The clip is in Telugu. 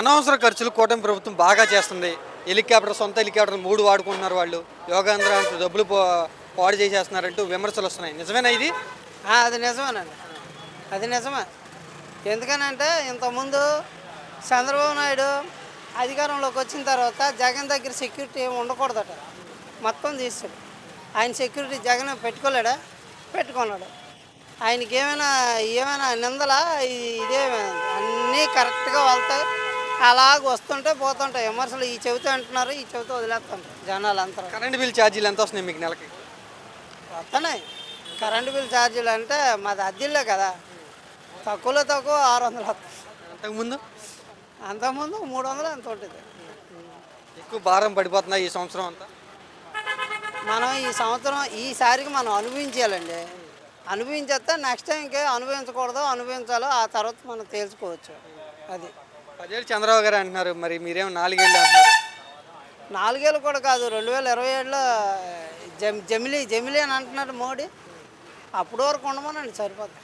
అనవసర ఖర్చులు కూటమి ప్రభుత్వం బాగా చేస్తుంది. హెలికాప్టర్ సొంత హెలికాప్టర్ మూడు వాడుకుంటున్నారు వాళ్ళు. యోగాంధ్ర అంటూ డబ్బులు పో- పాడు చేసేస్తున్నారంటూ విమర్శలు వస్తున్నాయి. నిజమేనా ఇది? అది నిజమేనండి. అది నిజమే. ఎందుకనంటే ఇంతకుముందు చంద్రబాబు నాయుడు అధికారంలోకి వచ్చిన తర్వాత జగన్ దగ్గర సెక్యూరిటీ ఏమి ఉండకూడదట. మొత్తం తీసాడు ఆయన సెక్యూరిటీ జగన్ పెట్టుకోలేడా? పెట్టుకున్నాడు. ఆయనకి ఏమైనా ఏమైనా నిందలా ఇదేమైనా? అన్నీ కరెక్ట్గా వెళ్తాయి. అలాగ వస్తుంటే పోతుంటాయి. విమర్శలు ఈ చెబుతూ అంటున్నారు ఈ చెబుతూ వదిలేస్తుంటారు జనాలు అంతా కరెంట్ బిల్ ఛార్జీలు ఎంత వస్తున్నాయి మీకు నెలకి? వస్తున్నాయి. కరెంటు బిల్ ఛార్జీలు అంటే మాది అద్దెల్లే కదా. తక్కువలో తక్కువ ఆరు వందలు వస్తుంది. అంతకుముందు? అంతకుముందు మూడు వందలు ఎంత ఉంటుంది? ఎక్కువ భారం పడిపోతున్నాయి ఈ సంవత్సరం అంతా? మనం ఈ సంవత్సరం ఈసారికి మనం అనుభవించాలండి. అనుభవించేస్తే నెక్స్ట్ టైం ఇంకే అనుభవించకూడదు అనుభవించాలో ఆ తర్వాత మనం తేల్చుకోవచ్చు. అది. పదేళ్ళు చంద్రబాబు గారు అంటున్నారు. మరి మీరేమో నాలుగేళ్ళు అంటున్నారు. నాలుగేళ్ళు కూడా కాదు రెండు వేల ఇరవై ఏడులో జమ్ జమిలీ జమిలీ అని అంటున్నాడు మోడీ. అప్పటి వరకు ఉండమనండి సరిపోతుంది